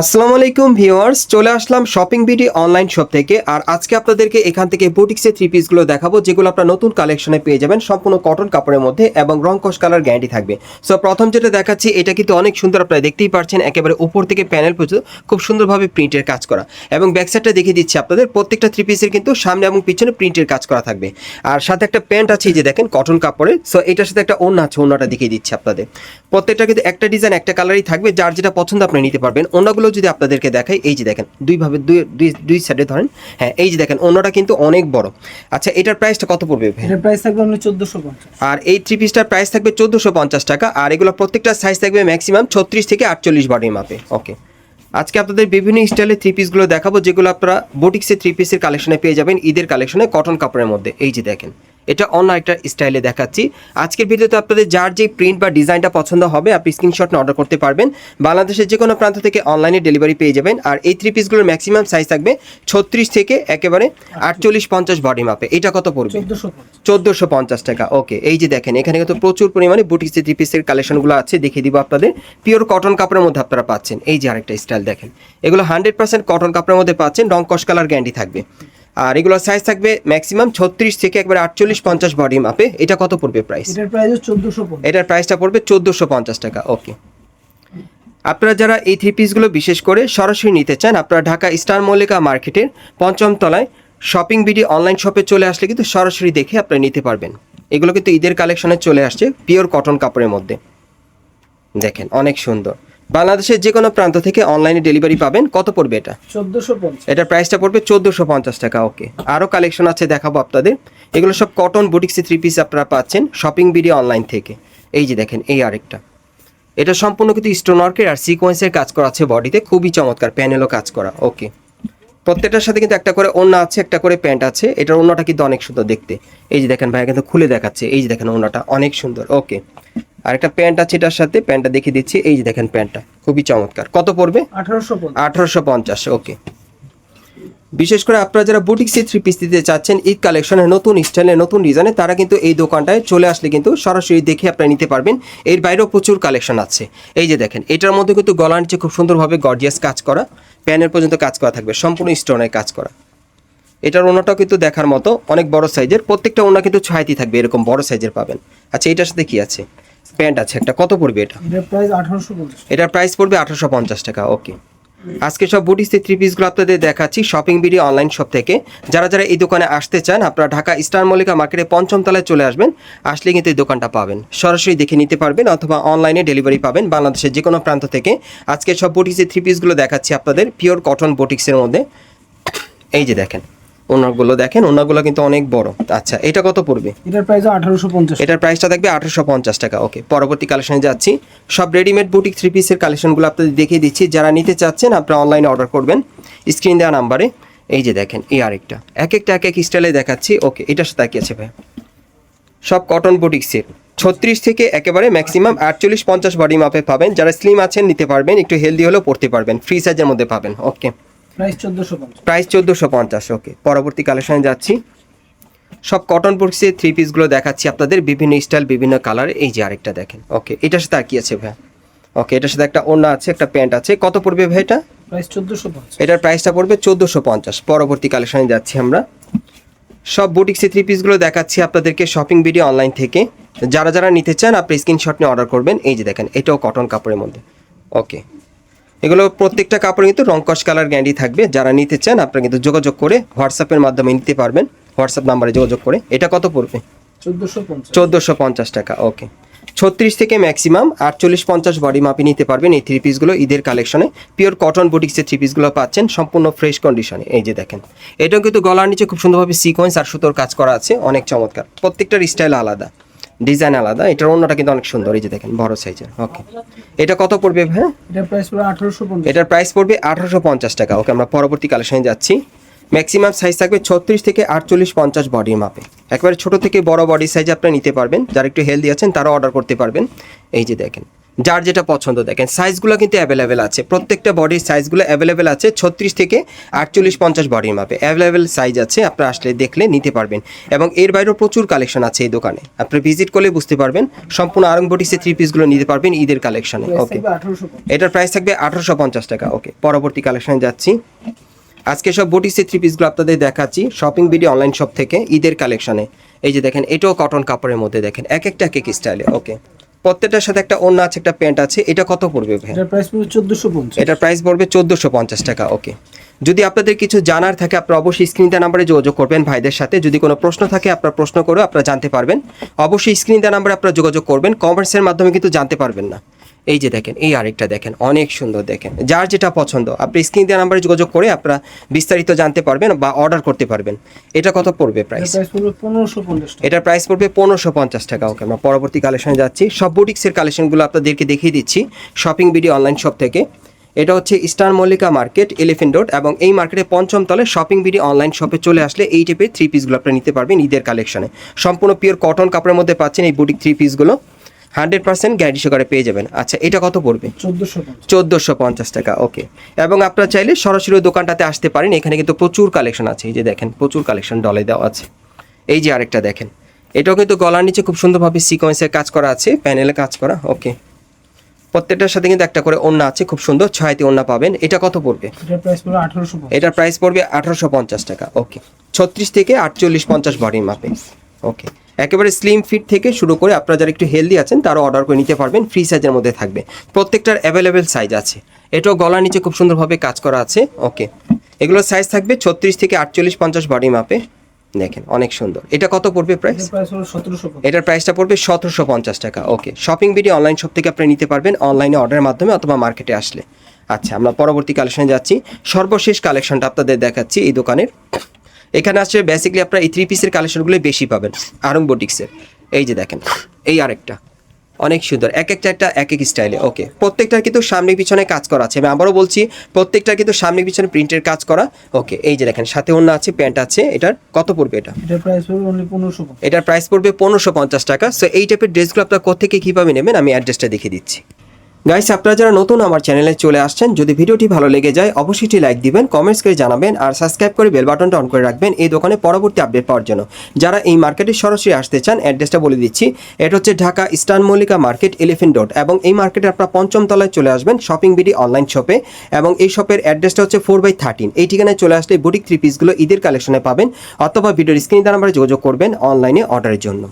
আসসালামু আলাইকুম ভিউয়ার্স, চলে আসলাম শপিং বিডি অনলাইন শপ থেকে। আর আজকে আপনাদেরকে এখান থেকে বুটিক্সের থ্রি পিসগুলো দেখাবো, যেগুলো আপনার নতুন কালেকশনে পেয়ে যাবেন। সম্পূর্ণ কটন কাপড়ের মধ্যে এবং রং কস কালার গ্যারান্টি থাকবে। সো প্রথম যেটা দেখাচ্ছি, এটা কিন্তু অনেক সুন্দর আপনারা দেখতেই পাচ্ছেন একেবারে উপর থেকে প্যানেল পর্যন্ত খুব সুন্দরভাবে প্রিন্টের কাজ করা। এবং ব্যাক সাইডটা দেখিয়ে দিচ্ছি আপনাদের, প্রত্যেকটা থ্রি পিসের কিন্তু সামনে এবং পিছনে প্রিন্টের কাজ করা থাকবে। আর সাথে একটা প্যান্ট আছে যে দেখেন কটন কাপড়ের। সো এটার সাথে একটা ওড়না আছে, ওড়নাটা দেখিয়ে দিচ্ছি আপনাদের। প্রত্যেকটা কিন্তু একটা ডিজাইন একটা কালারই থাকবে, যার যেটা পছন্দ আপনি নিতে পারবেন। অন্যগুলো যদি আপনাদেরকে দেখাই এই যে দেখেন দুইভাবে দুই দুই দুই সাইডে ধরেন হ্যাঁ এই যে দেখেন অন্যটা কিন্তু অনেক বড়। আচ্ছা এটার প্রাইসটা কত পড়বে? এটার প্রাইস থাকবে আপনার চোদ্দোশো পঞ্চাশ। আর এই থ্রি পিসটার প্রাইস থাকবে চোদ্দোশো পঞ্চাশ টাকা আর এগুলো প্রত্যেকটা সাইজ থাকবে ম্যাক্সিমাম ছত্রিশ থেকে আটচল্লিশ বডি মাপে ওকে আজকে আপনাদের বিভিন্ন স্টাইলের থ্রি পিসগুলো দেখাবো যেগুলো আপনারা বুটিক্সের থ্রি পিসের কালেকশনে পেয়ে যাবেন ঈদের কালেকশনে কটন কাপড়ের মধ্যে এই যে দেখেন। এটা অন্য একটা স্টাইলে দেখাচ্ছি। আজকের ভিডিওতে আপনাদের যার যে প্রিন্ট বা ডিজাইনটা পছন্দ হবে, আপনি স্ক্রিনশট অর্ডার করতে পারবেন। বাংলাদেশের যে কোনো প্রান্ত থেকে অনলাইনে ডেলিভারি পেয়ে যাবেন। আর এই থ্রি পিসগুলোর ম্যাক্সিমাম সাইজ থাকবে ছত্রিশ থেকে একেবারে আটচল্লিশ পঞ্চাশ বডি মাপে এটা কত পড়বে? চোদ্দোশো পঞ্চাশ টাকা। ওকে এই যে দেখেন, এখানে কিন্তু প্রচুর পরিমাণে বুটিক্স থ্রি পিসের কালেকশনগুলো আছে। দেখিয়ে দিব আপনাদের। পিওর কটন কাপড়ের মধ্যে আপনারা পাচ্ছেন। এই যে আরেকটা স্টাইল দেখেন। এগুলো হান্ড্রেড পার্সেন্ট কটন কাপড়ের মধ্যে পাচ্ছেন। রং কস কালার গ্যারান্টি থাকবে। আর এগুলোর সাইজ থাকবে ম্যাক্সিমাম ছত্রিশ থেকে একবারে আটচল্লিশ পঞ্চাশ বডি মাপে এটা কত পড়বে প্রাইস এটার প্রাইস চোদ্দোশো এটার প্রাইসটা পড়বে চোদ্দোশো পঞ্চাশ টাকা ওকে আপনারা যারা এই থ্রি পিসগুলো বিশেষ করে সরাসরি নিতে চান আপনারা ঢাকা স্টার মল্লিকা মার্কেটের পঞ্চম তলায় শপিং বিডি অনলাইন শপে চলে আসলে কিন্তু সরাসরি দেখে আপনারা নিতে পারবেন। এগুলো কিন্তু ঈদের কালেকশনে চলে আসছে পিওর কটন কাপড়ের মধ্যে। দেখেন অনেক সুন্দর। বাংলাদেশের যে কোনো প্রান্ত থেকে অনলাইনে ডেলিভারি পাবেন। কত পড়বে এটা? চোদ্দোশো এটার প্রাইসটা পড়বে চোদ্দোশো পঞ্চাশ টাকা ওকে। আরও কালেকশন আছে দেখাবো আপনাদের। এগুলো সব কটন বুটিক্সি থ্রি পিস আপনারা পাচ্ছেন শপিং বিডি অনলাইন থেকে। এই যে দেখেন এই আরেকটা। এটা সম্পূর্ণ কিন্তু স্টোন ওয়ার্কের আর সিকোয়েন্সের কাজ করা আছে বডিতে খুবই চমৎকার প্যানেলও কাজ করা ওকে। প্রত্যেকটার সাথে কিন্তু একটা করে ওড়না আছে একটা করে প্যান্ট আছে। এটার ওড়নাটা কিন্তু অনেক সুন্দর দেখতে। এই যে দেখেন ভাইয়া কিন্তু খুলে দেখাচ্ছে এই যে দেখেন ওড়নাটা অনেক সুন্দর ওকে। আর একটা প্যান্ট আছে এটার সাথে প্যান্টটা দেখিয়ে দিচ্ছি। এই যে দেখেন প্যান্টটা খুবই চমৎকার। কত পড়বে? আঠারোশো পঞ্চাশ ওকে। বিশেষ করে আপনারা যারা বুটিক্সে থ্রি পিস দিতে চাচ্ছেন ঈদ কালেকশনের নতুন স্টাইলে নতুন ডিজাইনে তারা কিন্তু এই দোকানটায় চলে আসলে কিন্তু সরাসরি দেখে আপনারা নিতে পারবেন। এর বাইরেও প্রচুর কালেকশন আছে। এই যে দেখেন এটার মধ্যে কিন্তু গলার নিচে খুব সুন্দরভাবে গর্জিয়াস কাজ করা প্যানের পর্যন্ত কাজ করা থাকবে সম্পূর্ণ স্টোনের কাজ করা। এটার ওনাটাও কিন্তু দেখার মতো অনেক বড় সাইজের প্রত্যেকটা ওনা কিন্তু ছয়টি থাকবে এরকম বড় সাইজের পাবেন। আচ্ছা এটার সাথে কি আছে? প্যান্ট আছে একটা কত পড়বে এটা? এটার প্রাইস পড়বে। আঠারোশো পঞ্চাশ টাকা ওকে আজকে সব বুটিসে থ্রি পিসগুলো আপনাদের দেখাচ্ছি শপিং বিডি অনলাইন শপ থেকে। যারা যারা এই দোকানে আসতে চান আপনারা ঢাকা স্টার মল্লিকা মার্কেটে পঞ্চম তলায় চলে আসবেন আসলে কিন্তু এই দোকানটা পাবেন। সরাসরি দেখে নিতে পারবেন অথবা অনলাইনে ডেলিভারি পাবেন বাংলাদেশের যে কোনো প্রান্ত থেকে। আজকে সব বুটিক্সের থ্রি পিসগুলো দেখাচ্ছি আপনাদের পিওর কটন বুটিক্সের মধ্যে। এই যে দেখেন ওনারগুলো দেখেন ওনারগুলো কিন্তু অনেক বড়। আচ্ছা এটা কত পড়বে? এটার প্রাইস আঠারোশো পঞ্চাশ। এটার প্রাইসটা থাকবে আঠারোশো পঞ্চাশ টাকা। ওকে পরবর্তী কালেকশনে যাচ্ছি। সব রেডিমেড বুটিক থ্রি পিসের কালেকশনগুলো আপনাদের দেখিয়ে দিচ্ছি। যারা নিতে চাচ্ছেন আপনারা অনলাইনে অর্ডার করবেন। স্ক্রিন দেওয়া নাম্বারে এই যে দেখেন এই আরেকটা। এক একটা এক এক স্টাইলে দেখাচ্ছি। ওকে এটার সাথে কি আছে ভাই। সব কটন বুটিক্সের ছত্রিশ থেকে একেবারে ম্যাক্সিমাম আটচল্লিশ পঞ্চাশ বডি মাপে পাবেন। যারা স্লিম আছেন নিতে পারবেন। একটু হেলদি হলেও পড়তে পারবেন। ফ্রি সাইজের মধ্যে পাবেন। ওকে প্রাইস চোদ্দোশো পঞ্চাশ। ওকে। পরবর্তী কালেকশনে যাচ্ছি। সব কটন বুকসের থ্রি পিসগুলো দেখাচ্ছি আপনাদের বিভিন্ন স্টাইল বিভিন্ন কালার এই যে আরেকটা দেখেন। ওকে এটার সাথে আর কি আছে ভাই? ওকে এটার সাথে একটা ওড়না আছে একটা প্যান্ট আছে। কত পড়বে ভাই এটা? এটার প্রাইসটা পড়বে চোদ্দোশো পঞ্চাশ। পরবর্তী কালেকশনে যাচ্ছি আমরা। সব বুটিক্সের থ্রি পিসগুলো দেখাচ্ছি আপনাদেরকে শপিং ভিডিও অনলাইন থেকে। যারা যারা নিতে চান আপনি স্ক্রিনশট নিয়ে অর্ডার করবেন। এই যে দেখেন এটাও কটন কাপড়ের মধ্যে। ওকে। এগুলো প্রত্যেকটা কাপড়ে কিন্তু রংকশ কালার গ্যান্ডি থাকবে। যারা নিতে চান আপনারা কিন্তু যোগাযোগ করে হোয়াটসঅ্যাপের মাধ্যমে নিতে পারবেন। হোয়াটসঅ্যাপ নাম্বারে যোগাযোগ করে। এটা কত পড়বে? চোদ্দোশো পঞ্চাশ। টাকা ওকে ছত্রিশ থেকে ম্যাক্সিমাম আটচল্লিশ পঞ্চাশ বডি মাপে নিতে পারবেন এই থ্রি পিসগুলো ঈদের কালেকশনে পিওর কটন বুটিক্সের থ্রি পিসগুলো পাচ্ছেন সম্পূর্ণ ফ্রেশ কন্ডিশনে এই যে দেখেন এটাও কিন্তু গলার নিচে খুব সুন্দরভাবে সিকোয়েন্স আর সুতোর কাজ করা আছে অনেক চমৎকার। প্রত্যেকটার স্টাইল আলাদা। ডিজাইন আলাদা এটার অন্যটা কিন্তু অনেক সুন্দর এই যে দেখেন বড় সাইজের ওকে এটা কত পড়বে হ্যাঁ এটার প্রাইস পড়বে আঠারোশো পঞ্চাশ। এটার প্রাইস পড়বে আঠারোশো পঞ্চাশ টাকা ওকে আমরা পরবর্তী কালেকশনে যাচ্ছি। ম্যাক্সিমাম সাইজ থাকবে ছত্রিশ থেকে আটচল্লিশ পঞ্চাশ বডির মাপে একবারে ছোট থেকে বড় বডি সাইজ আপনি নিতে পারবেন যারা একটু হেলদি আছেন তারা অর্ডার করতে পারবেন। এই যে দেখেন যার যেটা পছন্দ দেখেন সাইজগুলো কিন্তু অ্যাভেলেবেল আছে। প্রত্যেকটা বডির সাইজগুলো অ্যাভেলেবেল আছে ছত্রিশ থেকে আটচল্লিশ পঞ্চাশ বডির মাপে। অ্যাভেলেবেল সাইজ আছে আপনারা আসলে দেখলে নিতে পারবেন। এবং এর বাইরেও প্রচুর কালেকশন আছে এই দোকানে। আপনি ভিজিট করলে বুঝতে পারবেন সম্পূর্ণ আরং বটিসের থ্রি পিসগুলো নিতে পারবেন ঈদের কালেকশনে ওকে এটার প্রাইস থাকবে আঠারোশো পঞ্চাশ টাকা। ওকে পরবর্তী কালেকশনে যাচ্ছি। আজকে সব বটিসের থ্রি পিসগুলো আপনাদের দেখাচ্ছি শপিং ভিডিও অনলাইন শপ থেকে ঈদের কালেকশনে এই যে দেখেন এটাও কটন কাপড়ের মধ্যে দেখেন এক একটা এক এক স্টাইলে ওকে প্রত্যেকটার সাথে একটা অন্য আছে একটা প্যান্ট আছে এটা কত পড়বে ভাই এটার প্রাইস পড়বে চোদ্দোশো পঞ্চাশ। এটার প্রাইস পড়বে চোদ্দোশো পঞ্চাশ টাকা ওকে যদি আপনাদের কিছু জানার থাকে আপনারা অবশ্যই স্ক্রিন নাম্বারে যোগাযোগ করবেন ভাইদের সাথে। যদি কোনো প্রশ্ন থাকে আপনারা প্রশ্ন করে আপনারা জানতে পারবেন। অবশ্যই স্ক্রিন নাম্বারে আপনারা যোগাযোগ করবেন কমার্সের মাধ্যমে কিন্তু জানতে পারবেন না। এই যে দেখেন এই আরেকটা দেখেন অনেক সুন্দর দেখেন। যার যেটা পছন্দ আপনি স্ক্রিন দেওয়া নাম্বারে যোগাযোগ করে আপনারা বিস্তারিত জানতে পারবেন বা অর্ডার করতে পারবেন। এটা কত পড়বে প্রাইস এটার প্রাইস পড়বে পনেরোশো পঞ্চাশ টাকা। ওকে আমরা পরবর্তী কালেকশনে যাচ্ছি। সব বুটিক্সের কালেকশনগুলো আপনাদেরকে দেখিয়ে দিচ্ছি শপিং ভিডিও অনলাইন শপ থেকে। এটা হচ্ছে star Mallika market elephant road এবং এই মার্কেটে পঞ্চম তলে শপিং ভিডিও অনলাইন শপে চলে আসলে এই টাইপের থ্রি পিসগুলো আপনারা নিতে পারবেন ঈদের কালেকশনে সম্পূর্ণ পিওর কটন কাপড়ের মধ্যে পাচ্ছেন এই বুটিক থ্রি পিসগুলো হান্ড্রেড পার্সেন্ট গ্যারান্টি সহকারে পেয়ে যাবেন। আচ্ছা এটা কত পড়বে? চোদ্দোশো পঞ্চাশ। পঞ্চাশ টাকা ওকে এবং আপনারা চাইলে সরাসরি দোকানটাতে আসতে পারেন। এখানে কিন্তু প্রচুর কালেকশন আছে। এই যে দেখেন প্রচুর কালেকশন ডলে দেওয়া আছে। এই যে আরেকটা দেখেন এটাও কিন্তু গলার নিচে খুব সুন্দরভাবে সিকোয়েন্সের কাজ করা আছে প্যানেলে কাজ করা ওকে প্রত্যেকটার সাথে কিন্তু একটা করে ওন্না আছে খুব সুন্দর ছয়তে ওন্না পাবেন। এটা কত পড়বে? এটার প্রাইস পড়বে আঠারোশো পঞ্চাশ। এটার প্রাইস পড়বে আঠারোশো পঞ্চাশ টাকা ওকে ছত্রিশ থেকে আটচল্লিশ পঞ্চাশ বডির মাপে ওকে একেবারে স্লিম ফিট থেকে শুরু করে আপনারা যারা একটু হেলদি আছেন তারও অর্ডার করে নিতে পারবেন ফ্রি সাইজের মধ্যে থাকবে। প্রত্যেকটার অ্যাভেলেবেল সাইজ আছে। এটাও গলার নিচে খুব সুন্দরভাবে কাজ করা আছে। ওকে এগুলোর সাইজ থাকবে ছত্রিশ থেকে আটচল্লিশ পঞ্চাশ বডি মাপে দেখেন অনেক সুন্দর। এটা কত পড়বে প্রাইস এটার প্রাইসটা পড়বে সতেরোশো পঞ্চাশ টাকা। Okay shopping video online shop থেকে আপনি নিতে পারবেন অনলাইনে অর্ডারের মাধ্যমে অথবা মার্কেটে আসলে। আচ্ছা আমরা পরবর্তী কালেকশনে যাচ্ছি। সর্বশেষ কালেকশনটা আপনাদের দেখাচ্ছি এই দোকানের। এখানে আসছে বেসিক্যালি আপনারা এই থ্রি পিসের কালেকশনগুলো বেশি পাবেন আরং বুটিক্সের এই যে দেখেন এই আরেকটা অনেক সুন্দর এক একটা একটা এক এক স্টাইলে ওকে প্রত্যেকটার কিন্তু সামনে পিছনে কাজ করা আছে। আমি আবারও বলছি প্রত্যেকটার কিন্তু সামনে পিছনে প্রিন্টের কাজ করা ওকে এই যে দেখেন সাথে অন্য আছে প্যান্ট আছে এটার কত পড়বে এটা? এটার প্রাইস পড়বে অনলি পনেরোশো পঞ্চাশ। এটার প্রাইস পড়বে পনেরোশো পঞ্চাশ টাকা। সো এই টাইপের ড্রেসগুলো আপনারা কোথেকে কীভাবে নেবেন আমি অ্যাড্রেসটা দেখিয়ে দিচ্ছি। গাইস আপনারা যারা নতুন আমার চ্যানেলে চলে আসছেন, যদি ভিডিওটি ভালো লেগে যায়, অবশ্যই লাইক দিবেন কমেন্টস করে জানাবেন, আর সাবস্ক্রাইব করে বেল বাটনটা অন করে রাখবেন এই দোকানে পরবর্তী আপডেট পাওয়ার জন্য। যারা এই মার্কেটে সরাসরি আসতে চান অ্যাড্রেসটা বলে দিচ্ছি। এটা হচ্ছে Dhaka eastern Mallika market elephant road এবং এই মার্কেটে আপনারা পঞ্চম তলায় চলে আসবেন শপিং বিডি অনলাইন শপে এবং এই শপের অ্যাড্রেসটা হচ্ছে ফোর বাই থার্টিন এই ঠিকানায় চলে আসলে বুটিক থ্রি পিসগুলো ঈদের কালেকশনে পাবেন, অথবা ভিডিওর স্ক্রিন নাম্বারে যোগাযোগ করবেন অনলাইনে অর্ডারের জন্য।